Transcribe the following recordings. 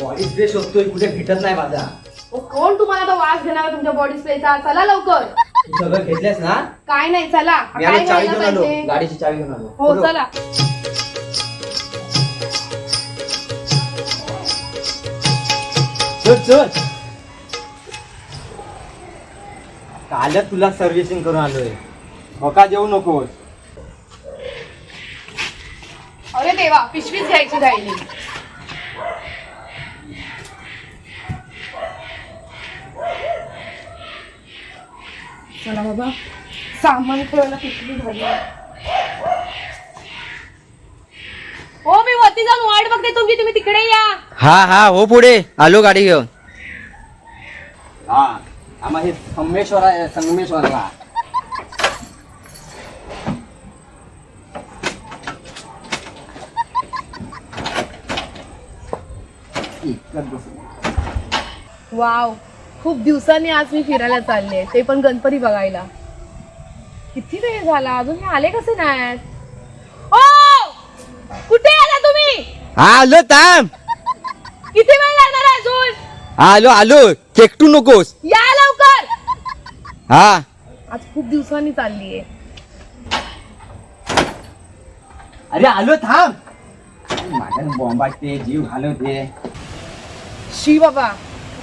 Body spray शोधतोय कुठे भेटत नाही माझा. ओ, कोण तुम्हाला तो वास घेणार तुमच्या बॉडी स्प्रेचा चला लवकर. तू सगळं घेतल्यास ना? काय नाही चला. मी काय आलो चावी घ्यायला घेऊन आलो. पाहिजे? गाडीची चावी घेऊन आलो. हो. चला. चल चल. कालच तुला सर्व्हिसिंग करून आलोय. मका जेवू नकोस. अरे देवा पिशवीच घ्यायची राहिली. चला बाबा. सामान ठेवायला पिशवी झाली? हो मी वरती जाऊन वाट बघते. तुमची तुम्ही तिकडे या. हा हा हो पुढे. आलो गाडी घेऊन. हा आम्हा हे संगमेश्वर आहे संगमेश्वरला. वाव. खूप दिवसांनी आज मी फिरायला चालले ते पण गणपती बघायला. किती वेळ झाला? अजून हे आले कसे नाहीत? ओ! कुठे आला तुम्ही? हा आलो थांब. किती वेळ लागणार अजून? हा आलो आलो. केकटू नकोस. या लवकर! हा. आज खूप दिवसांनी चाललीये अरे आलो थांब. माझ्या बॉम्बाचे जीव घालवते. शी बाबा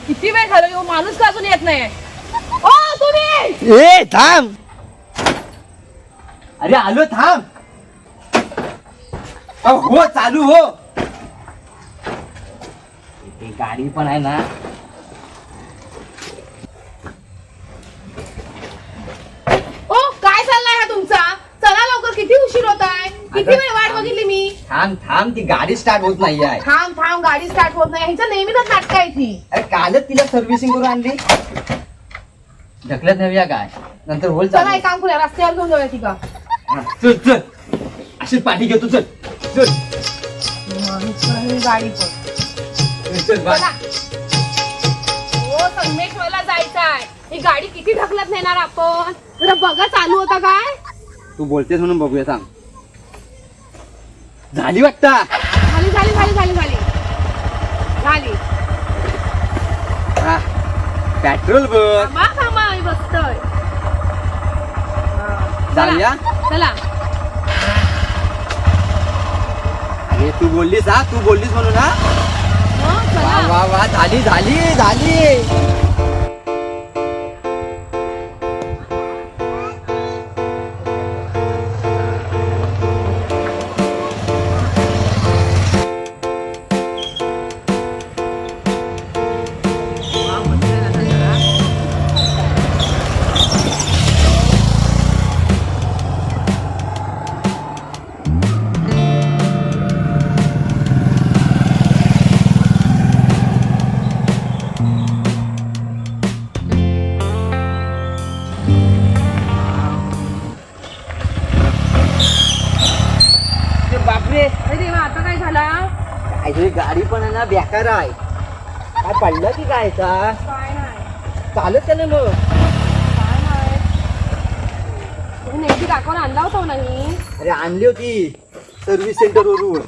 किती वेळ झाला? यो माणूस का अजून येत नाही? ओ तुम्ही! ए थांब. अरे आलो थांब. अहो, हो चालू हो. इथे गाडी पण आहे ना ओ काय चाललाय हा तुमचा चला लवकर किती उशीर होत आहे किती वेळ वाट बघितली मी थांब थांब ती गाडी स्टार्ट होत नाही आहे थांब थांब गाडी स्टार्ट होत नाही ह्याचं नेहमीच नाटक आहे ती. अरे कालच तिला सर्व्हिसिंग करून आणली. ढकलत नव्या काय नंतर होल चला चालू. एक काम करूया रस्त्यावर घेऊन जाऊया ती का? हा, चल चल. अशीच पाठी घेतो चल. चल. गाडी पण. चल, चल बाय. चला. हो संगमेश्वरला जायचं आहे ही गाडी किती ढकलत नेणार आपण? जरा बघा चालू होता काय? तू बोलतेस म्हणून बघूया सांग झाली वाटता? झाली झाली झाली झाली झाली. झाली. हा. पेट्रोल बघ थांबा थांबा मी बसतोय. जाऊया? चला चला. अरे तू बोललीस हा? तू बोललीस म्हणून हा? हो, वा चला वा वा. झाली झाली झाली. पडलं की काय का काय नाही चालत का नाही मग. काय नाही तुम्ही नेमकी दाखवून आणला होता हो नाही? अरे आणली होती. सर्व्हिस सेंटर वरून.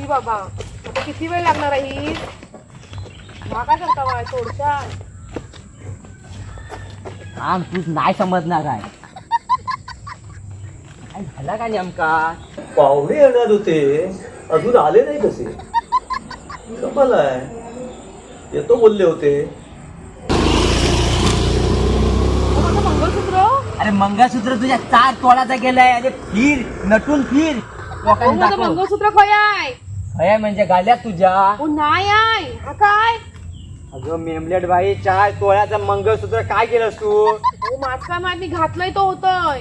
ई बाबा आता किती वेळ लागणार आहे ही? काय करता तूच नाही समजणार आहे. काय झाला का नेमका? पाहुणे येणार होते. अजून आले नाही कसे? कमाल आहे. येतो बोलले होते. माझं मंगळसूत्र? अरे मंगळसूत्र तुझ्या चार तोळाचा गेलाय. अरे फिर नटून फिर. अहो, लोकांनी माझं दाखव. मंगळसूत्र खय आहे? खया म्हणजे गाल्यात तुझ्या. ओ नाही आहे. हा काय? अगं मेमलेट बाई चार तोळ्याचं मंगळसूत्र काय केलंस तू? हो माझ काय माहीत नाही घातलंय तो होतय.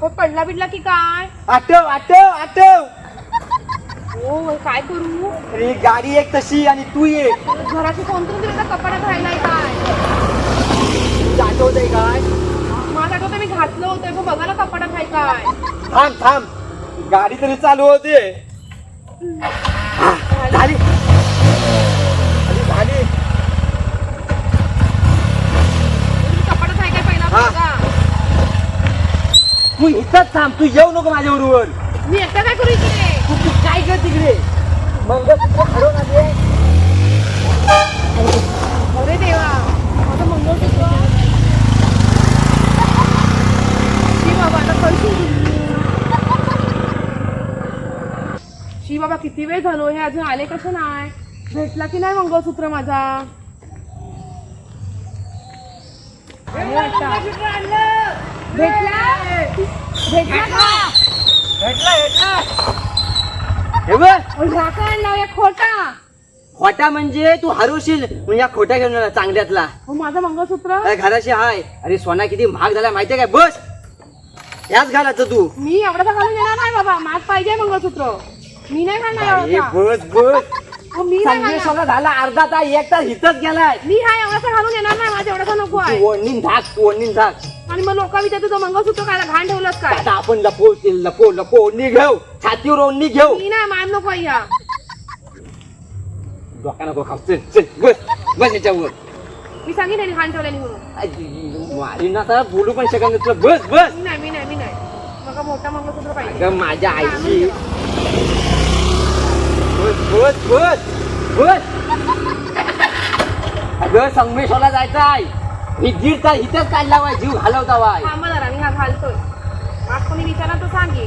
खो पडला बिडला की काय? आठव आठव आठव. हो काय करू? अरे गाडी एक तशी आणि तू एक. घराची कोणतरी तिला कपाडात राहिलाय काय? आठवत काय? माझा आठवतं मी घातलं होतं मग बघा ना कपाडात आहे काय? थांब थांब. गाडी तरी चालू होते. झाली. झाली कपाडात आहे काय पहिला. बघा. तू इथंच थांब तू येऊ नको माझ्या बरोबर मी एकटा काय करू इकडे काय कर तिकडे. मंगळसूत्र हरवून आली अरे देवा माझं मंगळसूत्र शी बाबा आता कळशील शी बाबा किती वेळ झालो? हे अजून आले कसं नाही? भेटला की नाही मंगळसूत्र माझा? भेटला? भेटला भेटला भेटला. हे बघ. आणला या खोटा. खोटा म्हणजे तू हरवशील म्हणजे खोट्या घेऊन आला चांगल्यातला. अहो, माझं मंगळसूत्र. अरे घराशी हाय. अरे सोना किती महाग झाला माहितीये काय? बस. ह्याच घालायचं तू. मी एवढा घालून येणार नाही बाबा. माझ पाहिजे मंगळसूत्र. मी नाही घालणार अरे एवढा बस बस. अहो, मी नाही घालणार. झाला झाला अर्धा तास एक तास इथंच गेलाय. मी हा एवढासा घालून येणार नाही. माझा एवढासा नको आहे. ओढणीन धाक तू ओढणीन धाक आणि मग लोक विचारते तो मंगळसूत्र काय घाण ठेवलंस काय? आता आपण लपो लपो लपो ओढणी घेऊ छातीवर ओढणी घेऊ मी नाही मान नको या डोका नको खाऊ. चल चल बस बस याच्यावर. मी सांगितलं घाण ठेवल्याने म्हणून. मारी ना तर बोलू पण शकत नाही तुला. बस बस. मी नाही मी नाही मी नाही. मग मोठा मंगळसूत्र पाहिजे. अगं माझ्या आईची. बस बस बस बस. अगं संगमेश्वरला जायचं आहे. मी दीड तास इथंच काढला वाय जीव घालवता वाय मी हा घालतोय. आज कोणी विचारला तर सांगे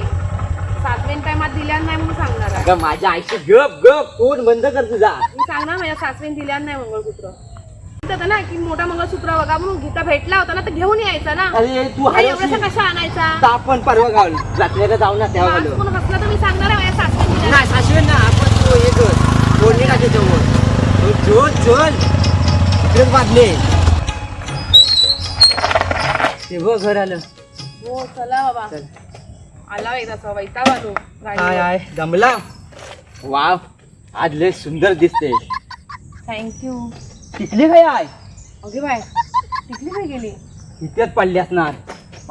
सासवेन टायमात दिल्या नाही म्हणून सांगणार आहे. अगं माझ्या आईची गप गप तोंड बंद कर तुझा. मी सांगणार माझ्या सासवेन दिल्या नाही मंगळसूत्र. म्हणत होता ना की मोठा मंगळसूत्र बघा म्हणून गीता भेटला होता ना तर घेऊन यायचा ना. अरे तू नाही, हरवशील. कशा आणायचा? तर आपण परवा घाल रात्रीला जाऊ ना तेव्हा आज घालू कोण तर मी सांगणार आहे माझ्या सासवेन दिल्या नाही सासवे ना आपण तू हे कर फोडणी टाके जवळ. चोल चोल. इकडेच बांधले. ते बघ घर आलं. हो चला बाबा. चल. आला एकदा वैताग आलो. आय गाडीवर. आय जमला वाव आज लय सुंदर दिसते. थँक्यू टिकली काय आय. अगे बाय टिकली काय गेली. इथेच पडली असणार.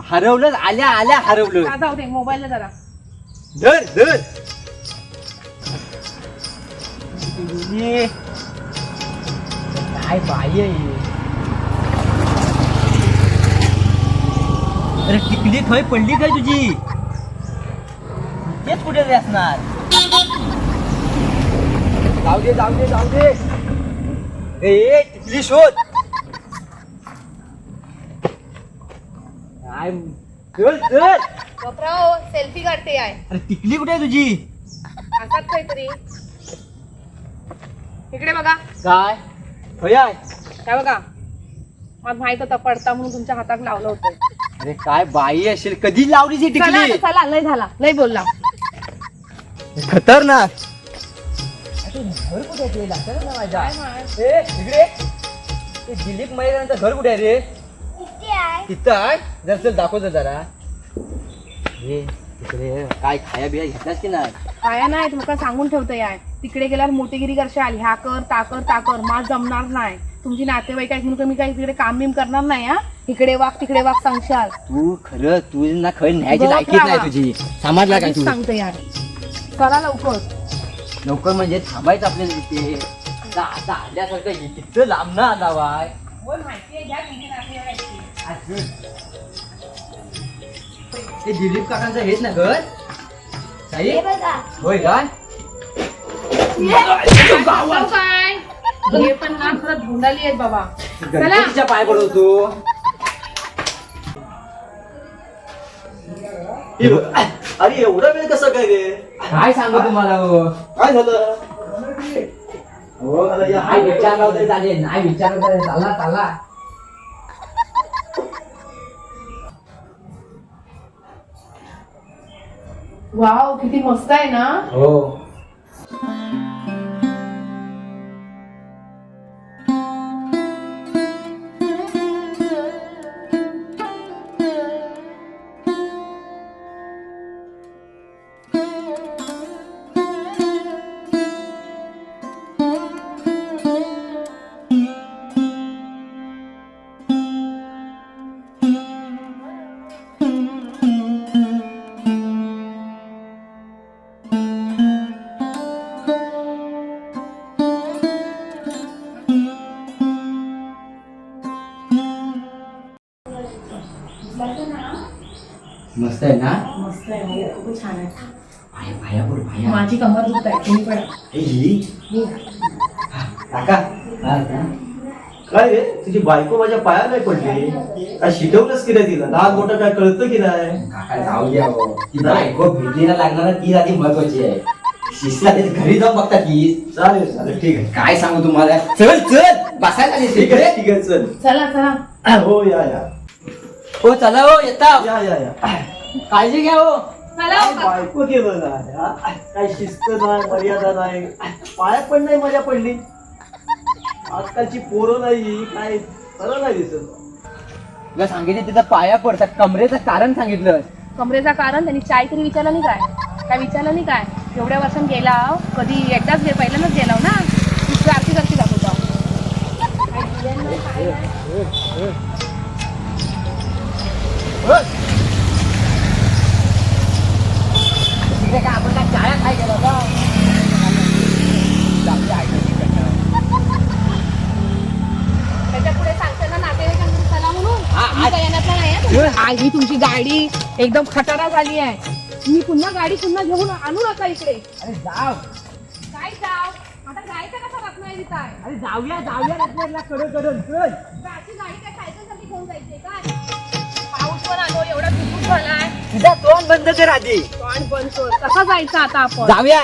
हरवलं आल्या आल्या हरवलं का जाऊ दे मोबाईलला जरा. धर धर. ये. काय बाई आहे ही? अरे टिकली खय पडली काय तुझी. तेच कुठे असणार? जाऊ दे जाऊ दे जाऊ दे. ए टिकली शोध. काय चल चल. बापराव सेल्फी काढते आहे. अरे टिकली कुठे आहे तुझी? असाच काहीतरी. इकडे बघा. काय? खय आहे. काय बघा. मला माहीत होता पडता म्हणून तुमच्या हातात लावलं होतं. अरे काय बाई असेल कधी लावली ती चला टिकली. आता, चला लय झाला. लय बोलला. खतरनाक? ए, इकडे. ते दिलीप मैदानाचं घर कुठे आहे रे? तिथं आहे. जर चल दाखवतो जरा. हे तिकडे काय खाया बिया घेतलास की नाही? काय नाही तुमका सांगून ठेवतंय आहे तिकडे गेल्यावर मोठेगिरी करशाल ह्या कर ता कर ता कर. माझ जमणार नाही. तुमची नातेवाईक आहेत म्हणून मी काही तिकडे काम बिम करणार नाही हा? इकडे वाग तिकडे वाग सांगशाल. तू खरं तू ना खरं न्यायची गप लायकीच नाही राहा. तुझी. समजला काय तू? सांगते यार. चला लवकर. लवकर म्हणजे थांबायचं आपल्याला तिथे आता आता आल्यासारखं हे किती लांब ना आला वाय ते दिलीप काकांचं हेच ना घर? काही होय काय गावात. हे पण ना खरं धुंडाली आहेत बाबा. चला. गणपतीच्या पाय पडवतो अरे एवढा वेळ कसा काय रे? काय सांगू तुम्हाला हो? काय झालं? हो अरे या- नाही विचारला तरी चालेल. नाही विचारलं तरी चालला चालला वाव किती मस्त आहे ना? हो. मस्त आहे ना? मस्त आहे खूप छान आहे. बोल माझी कमर दुखत आहे तुम्ही ए. काका हा, का? काय रे तुझी बायको माझ्या पाया नाही पडली? काय शिकवलंस की नाही तिला? लहान मोठं काय कळतं की नाही? काका जाऊ द्या हो. ती बायको भेटीला लागणार ती आधी महत्वाची आहे. शिस्ता घरी जाऊन बघता की चालेल चालेल ठीक आहे. काय सांगू तुम्हाला? चल चल बसायला दे ठीक आहे ठीक आहे चल. चला चला. हो या या. हो चला हो येता. या या या. काळजी घ्या हो. चला हो काय बायको केलं ना हा? काय शिस्त नाही मर्यादा नाही. पाया पण नाही मजा पडली. आजकालची पोरं नाही काय खरं नाही दिसत. तुला सांगितलं तिथं पाया पडतात. कमरेचं कारण सांगितलं. कमरेचा कारण त्यांनी चाय तरी विचारलं नाही काय? काय विचारलं नाही काय? एवढ्या वर्षांत गेला. कधी एकदाच गे पहिल्यांदाच गेला हो ना? तुमची गाडी एकदम खटारा झाली आहे. मी पुन्हा गाडी पुन्हा घेऊन आणू नका इकडे. अरे जाव. काय जाव? आता जायचं कसा तिथं आहे अरे जाऊया जाऊया रत्नागिरीला. कडे कडून चल. अशी गाडी काय सायकलसाठी घेऊन जायची काय पाऊस पण आलो एवढा झालाय. तुझा तोंड बंद कर आधी. पण पण कसा जायचं आता आपण? जाऊया.